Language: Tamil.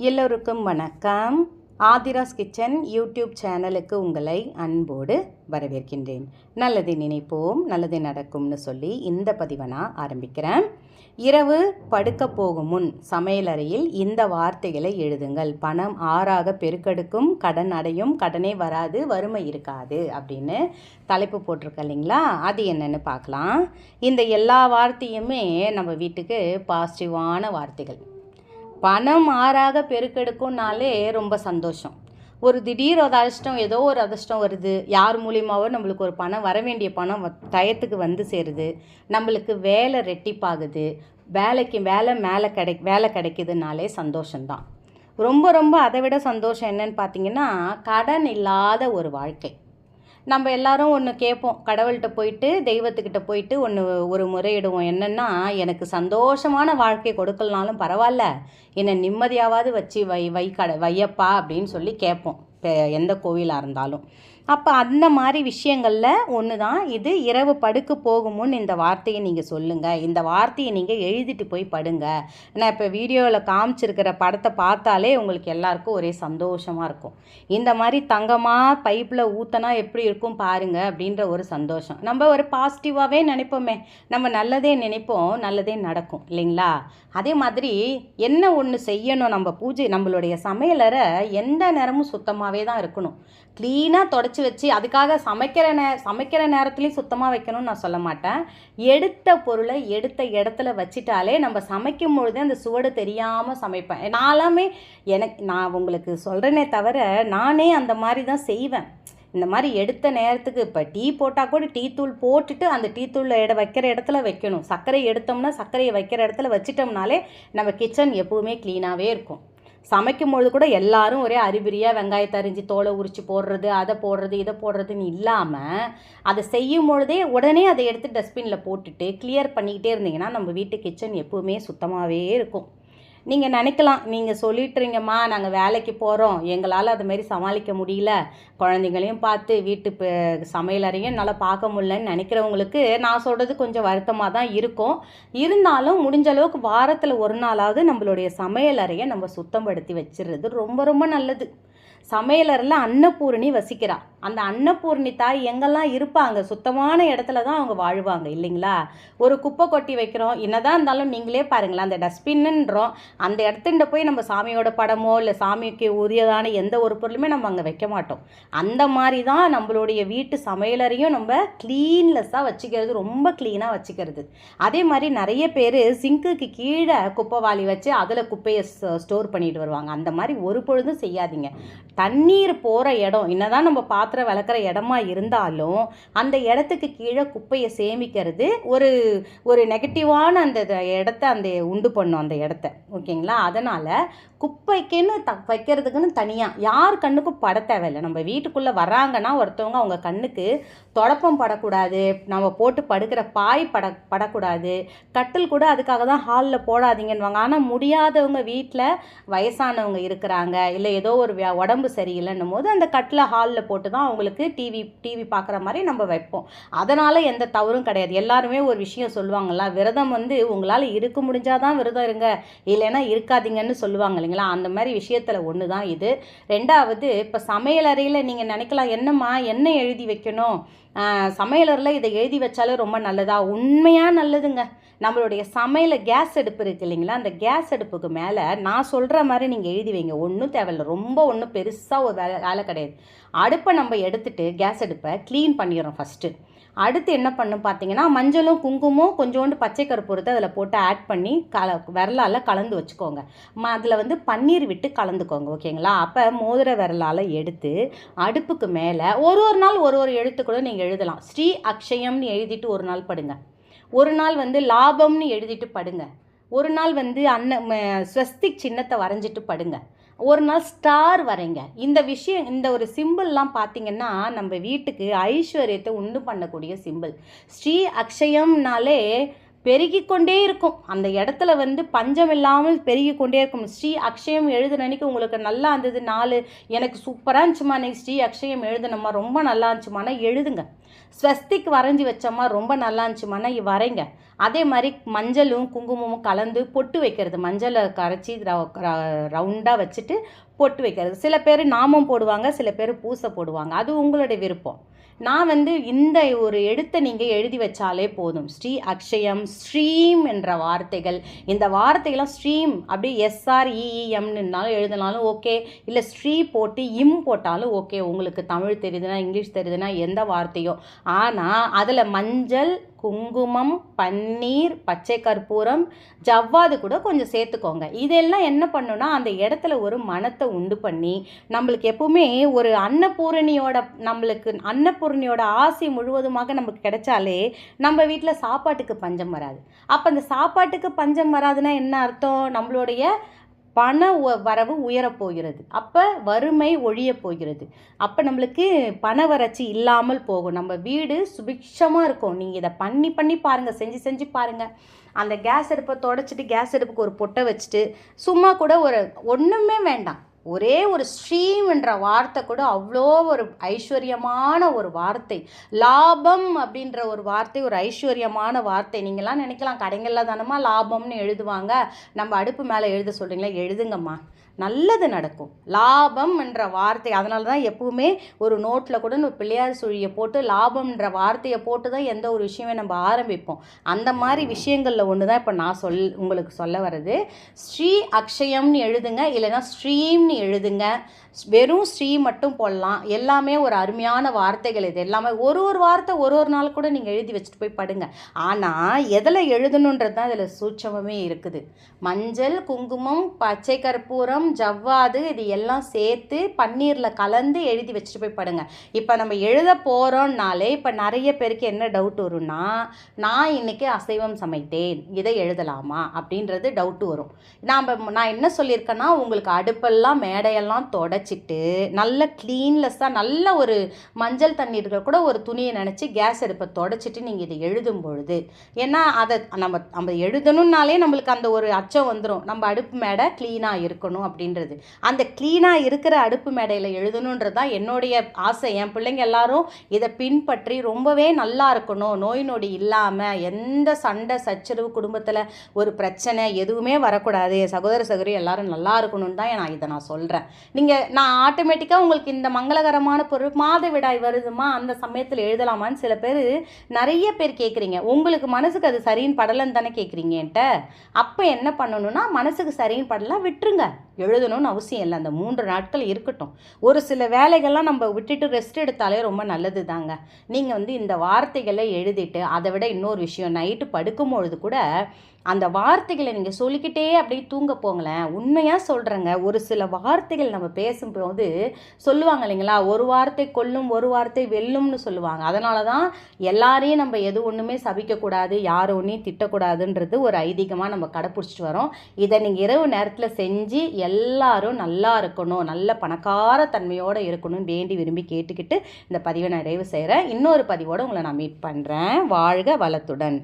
எல்லோருக்கும் வணக்கம். ஆதிராஸ் கிச்சன் யூடியூப் சேனலுக்கு உங்களை அன்போடு வரவேற்கின்றேன். நல்லதை நினைப்போம் நல்லது நடக்கும்னு சொல்லி இந்த பதிவை நான் ஆரம்பிக்கிறேன். இரவு படுக்க போகும் முன் சமையலறையில் இந்த வார்த்தைகளை எழுதுங்கள். பணம் ஆறாக பெருக்கெடுக்கும் கடன் அடையும் கடனே வராது வறுமை இருக்காது அப்படின்னு தலைப்பு போட்டிருக்க இல்லைங்களா? அது என்னென்னு பார்க்கலாம். இந்த எல்லா வார்த்தையுமே நம்ம வீட்டுக்கு பாசிட்டிவான வார்த்தைகள். பணம் ஆறாக பெருக்கெடுக்கும்னாலே ரொம்ப சந்தோஷம். ஒரு திடீர் ஒரு அதிர்ஷ்டம் ஏதோ ஒரு அதிர்ஷ்டம் வருது. யார் மூலியமாவோ நம்மளுக்கு ஒரு பணம் வர வேண்டிய பணம் வ- டயத்துக்கு வந்து சேருது. நம்மளுக்கு வேலை ரெட்டிப்பாகுது. வேலைக்கு வேலை மேலே கிடை வேலை கிடைக்குதுனாலே சந்தோஷம்தான். ரொம்ப ரொம்ப அதை விட சந்தோஷம் என்னன்னு பார்த்தீங்கன்னா கடன் இல்லாத ஒரு வாழ்க்கை. நம்ம எல்லாரும் ஒன்று கேட்போம் கடவுள்கிட்ட போயிட்டு தெய்வத்துக்கிட்ட போயிட்டு ஒன்று ஒரு முறையிடுவோம். என்னென்னா எனக்கு சந்தோஷமான வாழ்க்கை கொடுக்கலனாலும் பரவாயில்ல. என்னை நிம்மதியாவது வச்சு வை வை கட வையப்பா அப்படின்னு சொல்லி கேட்போம் எந்த கோவிலாக இருந்தாலும். அப்போ அந்த மாதிரி விஷயங்களில் ஒன்று தான் இது இரவு படுக்க போகுமுன்னு இந்த வார்த்தையை நீங்கள் சொல்லுங்கள் இந்த வார்த்தையை நீங்கள் எழுதிட்டு போய் படுங்க. நான் இப்போ வீடியோவில் காமிச்சிருக்கிற படத்தை பார்த்தாலே உங்களுக்கு எல்லாருக்கும் ஒரே சந்தோஷமாக இருக்கும். இந்த மாதிரி தங்கமாக பைப்பில் ஊற்றினா எப்படி இருக்கும் பாருங்கள் அப்படின்ற ஒரு சந்தோஷம். நம்ம ஒரு பாசிட்டிவாகவே நினைப்போமே. நம்ம நல்லதே நினைப்போம் நல்லதே நடக்கும் இல்லைங்களா? அதே மாதிரி என்ன ஒன்று செய்யணும் நம்ம பூஜை நம்மளுடைய சமையலறை எந்த நேரமும் சுத்தமாக சுத்தமாகவே தான் இருக்கணும். க்ளீனாக தொடச்சி வச்சு அதுக்காக சமைக்கிற நே சமைக்கிற நேரத்துலையும் சுத்தமாக வைக்கணும்னு நான் சொல்ல மாட்டேன். எடுத்த பொருளை எடுத்த இடத்துல வச்சிட்டாலே நம்ம சமைக்கும் பொழுதே அந்த சுவடு தெரியாமல் சமைப்பேன். நான்லாமே எனக்கு நான் உங்களுக்கு சொல்கிறேனே தவிர நானே அந்த மாதிரி தான் செய்வேன். இந்த மாதிரி எடுத்த நேரத்துக்கு இப்போ டீ போட்டால் கூட டீ தூள் போட்டுட்டு அந்த டீ தூளில் இட வைக்கிற இடத்துல வைக்கணும். சர்க்கரை எடுத்தோம்னா சர்க்கரையை வைக்கிற இடத்துல வச்சிட்டோம்னாலே நம்ம கிச்சன் எப்போவுமே க்ளீனாகவே இருக்கும். சமைக்கும் பொழுது கூட எல்லாரும் ஒரே அறிபிரியாக வெங்காயத்தை அரிஞ்சு தோலை உரிச்சு போடுறது அதை போடுறது இதை போடுறதுன்னு இல்லாமல் அதை செய்யும் பொழுதே உடனே அதை எடுத்து டஸ்ட்பினில் போட்டுட்டு கிளியர் பண்ணிக்கிட்டே இருந்தீங்கன்னா நம்ம வீட்டு கிச்சன் எப்போவுமே சுத்தமாகவே இருக்கும். நீங்கள் நினைக்கலாம் நீங்கள் சொல்லிட்டுறீங்கம்மா நாங்கள் வேலைக்கு போகிறோம் எங்களால் அதுமாரி சமாளிக்க முடியல. குழந்தைங்களையும் பார்த்து வீட்டு சமையலறையும் நல்லா பார்க்க முடியலன்னு நினைக்கிறவங்களுக்கு நான் சொல்கிறது கொஞ்சம் வருத்தமாக தான் இருக்கும். இருந்தாலும் முடிஞ்ச அளவுக்கு வாரத்தில் ஒரு நாளாவது நம்மளுடைய சமையலறையை நம்ம சுத்தப்படுத்தி வச்சிடுறது ரொம்ப ரொம்ப நல்லது. சமையலறையில் அன்னபூரணி வசிக்கிறாள் அந்த அன்னபூர்ணி தாய் எங்கெல்லாம் இருப்பாங்க? சுத்தமான இடத்துல தான் அவங்க வாழ்வாங்க இல்லைங்களா? ஒரு குப்பை கொட்டி வைக்கிறோம். என்னதான் இருந்தாலும் நீங்களே பாருங்களேன் அந்த டஸ்ட்பின்னுன்றோம். அந்த இடத்துட்ட போய் நம்ம சாமியோட படமோ இல்லை சாமிக்கு உரியதான எந்த ஒரு பொருளுமே நம்ம அங்கே வைக்க மாட்டோம். அந்த மாதிரி தான் நம்மளுடைய வீட்டு சமையலறையும் நம்ம க்ளீன்லெஸ்ஸாக வச்சுக்கிறது ரொம்ப க்ளீனாக வச்சுக்கிறது. அதே மாதிரி நிறைய பேர் சிங்குக்கு கீழே குப்பை வாளி வச்சு அதில் குப்பையை ஸ்டோர் பண்ணிட்டு வருவாங்க. அந்த மாதிரி ஒரு பொழுதும் செய்யாதீங்க. தண்ணீர் போகிற இடம் என்னதான் நம்ம பாத்திரம் விளக்குற இடமா இருந்தாலும் அந்த இடத்துக்கு கீழே குப்பையை சேமிக்கிறது ஒரு ஒரு நெகட்டிவான அந்த இடத்த அந்த உண்டு பண்ணும் அந்த இடத்த. ஓகேங்களா? அதனால் குப்பைக்குன்னு த வைக்கிறதுக்குன்னு தனியாக யார் கண்ணுக்கும் பட தேவையில்லை. நம்ம வீட்டுக்குள்ளே வராங்கன்னா ஒருத்தவங்க அவங்க கண்ணுக்கு தொடப்பம் படக்கூடாது நம்ம போட்டு படுக்கிற பாய் பட படக்கூடாது. கட்டில் கூட அதுக்காக தான் ஹாலில் போடாதீங்கன்னுவாங்க. ஆனால் முடியாதவங்க வீட்டில் வயசானவங்க இருக்கிறாங்க. இல்லை ஏதோ ஒரு வியா- உடம்பு சரியில்லைன்னும் போது அந்த கட்டில் ஹாலில் போட்டு தான் அவங்களுக்கு டிவி டிவி பார்க்குற மாதிரி நம்ம வைப்போம். அதனால் எந்த தவறும் கிடையாது. எல்லாருமே ஒரு விஷயம் சொல்லுவாங்களா விரதம் வந்து உங்களால் இருக்க முடிஞ்சாதான் விரதம் இருங்க. இல்லைன்னா இருக்காதீங்கன்னு சொல்லுவாங்க இல்லைங்களா அந்த மாதிரி விஷயத்தில் ஒன்று தான் இது. ரெண்டாவது இப்போ சமையலறையில் நீங்கள் நினைக்கலாம் என்னம்மா என்ன எழுதி வைக்கணும்? சமையலரில் சமையலறையில் இதை எழுதி வச்சாலே ரொம்ப நல்லதா? உண்மையாக நல்லதுங்க. நம்மளுடைய சமையல கேஸ் அடுப்பு இருக்கு இல்லைங்களா? அந்த கேஸ் அடுப்புக்கு மேலே நான் சொல்கிற மாதிரி நீங்கள் எழுதி வைங்க. ஒன்றும் தேவையில்ல. ரொம்ப ஒன்றும் பெருசாக ஒரு வேலை வேலை கிடையாது. அடுப்பை நம்ம எடுத்துகிட்டு கேஸ் அடுப்பை க்ளீன் பண்ணிடுறோம் ஃபஸ்ட்டு அடுத்து என்ன பண்ணும் பார்த்தீங்கன்னா மஞ்சளும் குங்குமம் கொஞ்சோண்டு பச்சை கருப்பு அதில் போட்டு ஆட் பண்ணி கல விரலால் கலந்து வச்சுக்கோங்க. ம அதில் வந்து பன்னீர் விட்டு கலந்துக்கோங்க ஓகேங்களா? அப்போ மோதிர விரலால் எடுத்து அடுப்புக்கு மேலே ஒரு ஒரு நாள் ஒரு ஒரு எழுத்து கூட நீங்கள் எழுதலாம். ஸ்ரீ அக்ஷயம்னு எழுதிட்டு ஒரு நாள் படுங்க. ஒரு நாள் வந்து லாபம்னு எழுதிட்டு படுங்க. ஒரு நாள் வந்து அன்ன ம- ஸ்வஸ்திக் சின்னத்தை வரைஞ்சிட்டு படுங்க. ஒரு நாள் ஸ்டார் வரைங்க. இந்த விஷயம் இந்த ஒரு சிம்பிள்லாம் பார்த்தீங்கன்னா நம்ம வீட்டுக்கு ஐஸ்வர்யத்தை உண்டு பண்ணக்கூடிய சிம்பிள் ஸ்ரீ அக்ஷயம்னாலே பெருகி கொண்டே இருக்கும். அந்த இடத்துல வந்து பஞ்சம் இல்லாமல் பெருகி கொண்டே இருக்கும். ஸ்ரீ அக்ஷயம் எழுதுன அன்னைக்கு உங்களுக்கு நல்லா இருந்தது. நாலு எனக்கு சூப்பராக இருந்துச்சுமா நீ ஸ்ரீ அக்ஷயம் எழுதுனம்மா. ரொம்ப நல்லா இருந்துச்சுமானா எழுதுங்க. ஸ்வஸ்திக் வரைஞ்சி வச்சோமா ரொம்ப நல்லா இருந்துச்சுமானா வரைங்க. அதே மாதிரி மஞ்சளும் குங்குமமும் கலந்து பொட்டு வைக்கிறது. மஞ்சளை கரைச்சி ரவுண்டாக வச்சுட்டு பொட்டு வைக்கிறது. சில பேர் நாமம் போடுவாங்க. சில பேர் பூசை போடுவாங்க. அது உங்களுடைய விருப்பம். நான் வந்து இந்த ஒரு எழுத்தை நீங்கள் எழுதி வச்சாலே போதும். ஸ்ரீ அக்ஷயம் ஸ்ரீம் என்ற வார்த்தைகள். இந்த வார்த்தைகள்லாம் ஸ்ட்ரீம் அப்படி எஸ்ஆர்இஇஎம்னுனாலும் எழுதினாலும் ஓகே. இல்லை ஸ்ரீ போட்டு இம் போட்டாலும் ஓகே. உங்களுக்கு தமிழ் தெரியுதுன்னா இங்கிலீஷ் தெரியுதுன்னா எந்த வார்த்தையோ. ஆனால் அதில் மஞ்சள் குங்குமம் பன்னீர் பச்சை கற்பூரம் ஜவ்வாது கூட கொஞ்சம் சேர்த்துக்கோங்க. இதெல்லாம் என்ன பண்ணுன்னா அந்த இடத்துல ஒரு மனத்தை உண்டு பண்ணி நம்மளுக்கு எப்பவுமே ஒரு அன்னபூரணியோட நம்மளுக்கு அன்னபூரணியோட ஆசை முழுவதுமாக நமக்கு கிடைச்சாலே நம்ம வீட்டில் சாப்பாட்டுக்கு பஞ்சம் வராது. அப்போ அந்த சாப்பாட்டுக்கு பஞ்சம் வராதுன்னா என்ன அர்த்தம்? நம்மளுடைய பண வரவு உயரப்போகிறது அப்போ வறுமை ஒழியப் போகிறது. அப்போ நம்மளுக்கு பண வறட்சி இல்லாமல் போகும். நம்ம வீடு சுபிக்ஷமாக இருக்கும். நீங்கள் இதை பண்ணி பண்ணி பாருங்கள் செஞ்சு செஞ்சு பாருங்கள் அந்த கேஸ் அடுப்பை தொடச்சிட்டு கேஸ் அடுப்புக்கு ஒரு பொட்டை வச்சுட்டு சும்மா கூட ஒரு ஒன்றுமே வேண்டாம். ஒரே ஒரு ஸ்ட்ரீம் என்ற வார்த்தை கூட அவ்வளோ ஒரு ஐஸ்வர்யமான ஒரு வார்த்தை. லாபம் அப்படின்ற ஒரு வார்த்தை ஒரு ஐஸ்வர்யமான வார்த்தை. நீங்களாம் நினைக்கலாம் கடைகளில் தானம்மா லாபம்னு எழுதுவாங்க. நம்ம அடுப்பு மேலே எழுத சொல்கிறீங்களா எழுதுங்கம்மா. நல்லது நடக்கும். லாபம் என்ற வார்த்தை அதனால தான் எப்பவுமே ஒரு நோட்டில் கூட நம்ம பிள்ளையார் சுழியை போட்டு லாபம்ன்ற வார்த்தையை போட்டு தான் எந்த ஒரு விஷயமே நம்ம ஆரம்பிப்போம். அந்த மாதிரி விஷயங்களில் ஒன்று தான் இப்போ நான் சொல் உங்களுக்கு சொல்ல வர்றது. ஸ்ரீ அக்ஷயம்னு எழுதுங்க இல்லைன்னா ஸ்ரீம்னு எழுதுங்க. வெறும் ஸ்ரீ மட்டும் போடலாம். எல்லாமே ஒரு அருமையான வார்த்தைகள் இது. எல்லாமே ஒரு ஒரு வார்த்தை ஒரு ஒரு நாள் கூட நீங்கள் எழுதி வச்சுட்டு போய் படுங்க. ஆனால் எதில் எழுதணுன்றது தான் இதில் சூட்சமே இருக்குது. மஞ்சள் குங்குமம் பச்சை கற்பூரம் ஜவ்வாது இது எல்லாம் சேர்த்து பன்னீரில் கலந்து எழுதி வச்சுட்டு போய் படுங்க. இப்போ நம்ம எழுத போகிறோம்னாலே இப்போ நிறைய பேருக்கு என்ன டவுட் வரும்னா நான் இன்றைக்கி அசைவம் சமைத்தேன் இதை எழுதலாமா அப்படின்றது டவுட்டு வரும். நாம் நான் என்ன சொல்லியிருக்கேன்னா உங்களுக்கு அடுப்பெல்லாம் மேடையெல்லாம் வச்சுக்கிட்டு நல்ல க்ளீன்லெஸ்ஸாக நல்ல ஒரு மஞ்சள் தண்ணீர்கள் கூட ஒரு துணியை நினச்சி கேஸ் அடுப்பை தொடச்சிட்டு நீங்கள் இதை எழுதும் பொழுது ஏன்னா அதை நம்ம நம்ம எழுதணுன்னாலே நம்மளுக்கு அந்த ஒரு அச்சம் வந்துடும் நம்ம அடுப்பு மேடை க்ளீனாக இருக்கணும் அப்படின்றது. அந்த க்ளீனாக இருக்கிற அடுப்பு மேடையில் எழுதணுன்றது தான் என்னுடைய ஆசை. என் பிள்ளைங்க எல்லாரும் இதை பின்பற்றி ரொம்பவே நல்லா இருக்கணும். நோய் நொடி இல்லாமல் எந்த சண்டை சச்சரவு குடும்பத்தில் ஒரு பிரச்சனை எதுவுமே வரக்கூடாது. சகோதர சகோதரி எல்லாரும் நல்லா இருக்கணும்னு தான் நான் இதை நான் சொல்கிறேன் நீங்கள் நான் ஆட்டோமேட்டிக்காக உங்களுக்கு இந்த மங்களகரமான பொருள் மாதவிடாய் வருதுமா அந்த சமயத்தில் எழுதலாமான்னு சில பேர் நிறைய பேர் கேட்குறீங்க உங்களுக்கு மனசுக்கு அது சரின்னு படலன்னு தானே கேட்குறீங்க என்கிட்ட. அப்போ என்ன பண்ணணும்னா மனசுக்கு சரின்னு படலாம் விட்டுருங்க. எழுதணும்னு அவசியம் இல்லை. அந்த மூன்று நாட்கள் இருக்கட்டும். ஒரு சில வேலைகள்லாம் நம்ம விட்டுட்டு ரெஸ்ட் எடுத்தாலே ரொம்ப நல்லது தாங்க நீங்கள் வந்து இந்த வார்த்தைகளை எழுதிட்டு அதை விட இன்னொரு விஷயம் நைட்டு படுக்கும்பொழுது கூட அந்த வார்த்தைகளை நீங்கள் சொல்லிக்கிட்டே அப்படியே தூங்க போங்களேன். உண்மையாக சொல்கிறேங்க ஒரு சில வார்த்தைகள் நம்ம பேசும்போது சொல்லுவாங்க இல்லைங்களா? ஒரு வார்த்தை கொல்லும் ஒரு வார்த்தை வெல்லும்னு சொல்லுவாங்க. அதனால தான் எல்லாரையும் நம்ம எது ஒன்றுமே சபிக்கக்கூடாது யார் ஒன்றையும் திட்டக்கூடாதுன்றது ஒரு ஐதீகமாக நம்ம கடைப்பிடிச்சிட்டு வரோம். இதை நீங்கள் இரவு நேரத்தில் செஞ்சு எல்லாரும் நல்லா இருக்கணும் நல்ல பணக்கார தன்மையோடு இருக்கணும்னு வேண்டி விரும்பி கேட்டுக்கிட்டு இந்த பதிவை நான் நிறைவு செய்கிறேன் இன்னொரு பதிவோடு உங்களை நான் மீட் பண்ணுறேன் வாழ்க வளத்துடன்.